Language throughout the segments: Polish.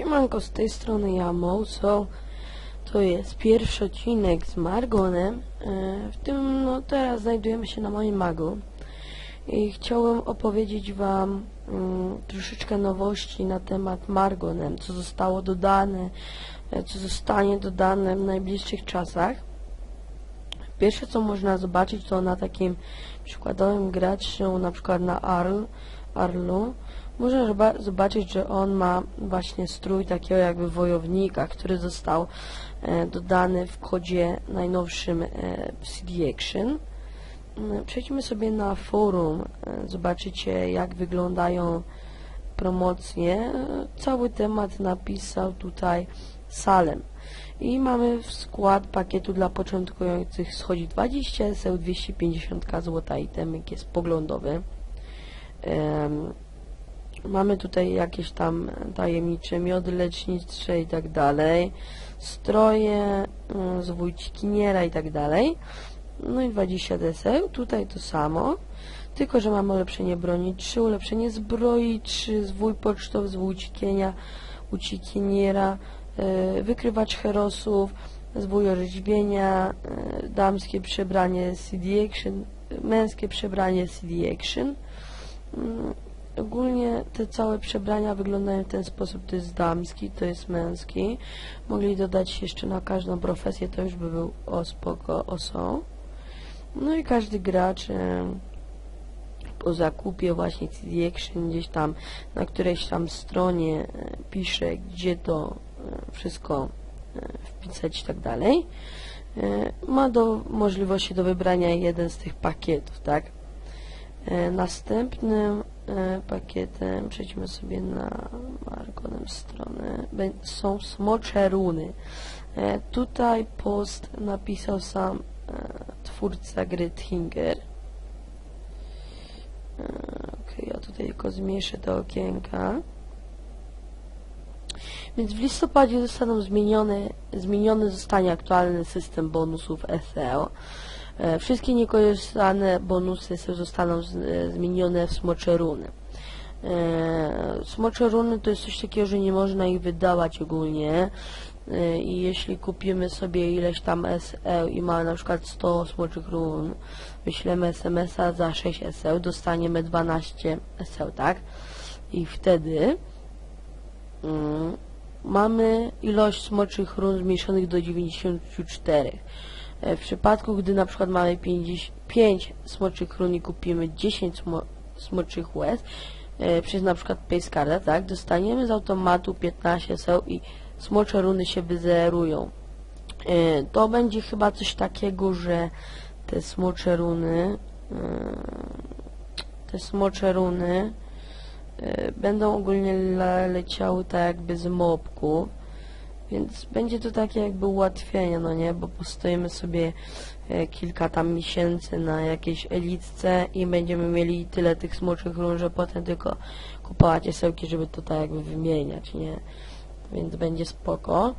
Siemanko, z tej strony ja, Mouso. To jest pierwszy odcinek z Margonem. E, W tym, no teraz znajdujemy się na moim magu. I chciałem opowiedzieć wam mm, troszeczkę nowości na temat Margonem, co zostało dodane, e, co zostanie dodane w najbliższych czasach. Pierwsze co można zobaczyć to na takim przykładowym graczu, na przykład na Arl, Arlu, można zoba- zobaczyć, że on ma właśnie strój takiego jakby wojownika, który został e, dodany w kodzie najnowszym e, CD Action. Mm, Przejdźmy sobie na forum, e, zobaczycie jak wyglądają promocje. Cały temat napisał tutaj Salem. I mamy w skład pakietu dla początkujących schodzi 20 SEł, 250 złota itemek jest poglądowy. Em, Mamy tutaj jakieś tam tajemnicze miody lecznicze i tak dalej, stroje, mm, z wójcikiniera i tak dalej. No i 20 deseł, tutaj to samo, tylko że mamy ulepszenie broni 3, ulepszenie zbroi 3, zwój pocztowy, zwój ucieknienia, uciekiniera, e, wykrywacz herosów, zwój orzeźwienia, e, damskie przebranie CD Action, męskie przebranie CD Action. Ogólnie te całe przebrania wyglądają w ten sposób, to jest damski, to jest męski. Mogli dodać jeszcze na każdą profesję, to już by był o spoko. No i każdy gracz e, po zakupie właśnie CD Action gdzieś tam na którejś tam stronie e, pisze, gdzie to e, wszystko e, wpisać i tak dalej. E, Ma do możliwości do wybrania jeden z tych pakietów, tak? E, Następnym e, pakietem, przejdźmy sobie na Margonem stronę, są smocze runy. E, Tutaj post napisał sam e, twórca gry Thinger. E, Ok, ja tutaj tylko zmniejszę te okienka. Więc w listopadzie zostaną zmienione, zmieniony zostanie aktualny system bonusów SEO. E, Wszystkie niekorzystane bonusy zostaną e, zmienione w smocze runy. E, Smocze runy to jest coś takiego, że nie można ich wydawać ogólnie E, i jeśli kupimy sobie ileś tam SE i mamy na przykład 100 smoczych run, wyślemy SMS-a za 6 SE, dostaniemy 12 SE, tak? I wtedy mm, mamy ilość smoczych run zmniejszonych do 94. E, W przypadku, gdy na przykład mamy 55 smoczych run i kupimy 10 smo, smoczych łez, przez na przykład Pacecarda, tak, dostaniemy z automatu 15 seł i smocze runy się wyzerują. E, To będzie chyba coś takiego, że te smocze runy, e, te smocze runy e, będą ogólnie le leciały tak jakby z mopku, więc będzie to takie jakby ułatwienie, no nie, bo postoimy sobie e, kilka tam miesięcy na jakiejś elitce i będziemy mieli tyle tych smoczych run, że potem tylko kupować jasełki, żeby to tak jakby wymieniać, nie, więc będzie spoko.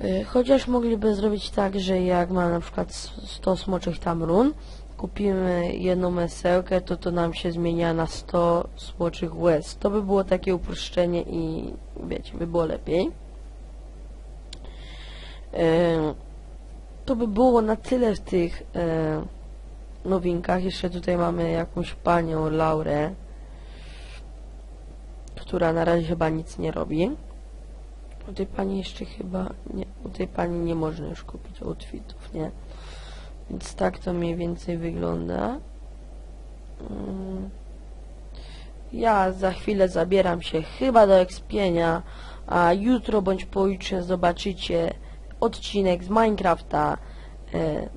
E, Chociaż mogliby zrobić tak, że jak ma na przykład s- 100 smoczych tam run, kupimy jedną mesełkę, to to nam się zmienia na 100 smoczych łez. To by było takie uproszczenie i wiecie, by było lepiej. To by było na tyle w tych nowinkach. Jeszcze tutaj mamy jakąś panią Laurę, która na razie chyba nic nie robi. U tej pani jeszcze chyba nie, u tej pani nie można już kupić outfitów, nie? Więc tak to mniej więcej wygląda. Ja za chwilę zabieram się chyba do ekspienia, a jutro bądź pojutrze zobaczycie odcinek z Minecrafta e,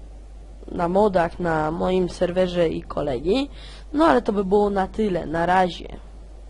na modach na moim serwerze i kolegi. No ale to by było na tyle. Na razie.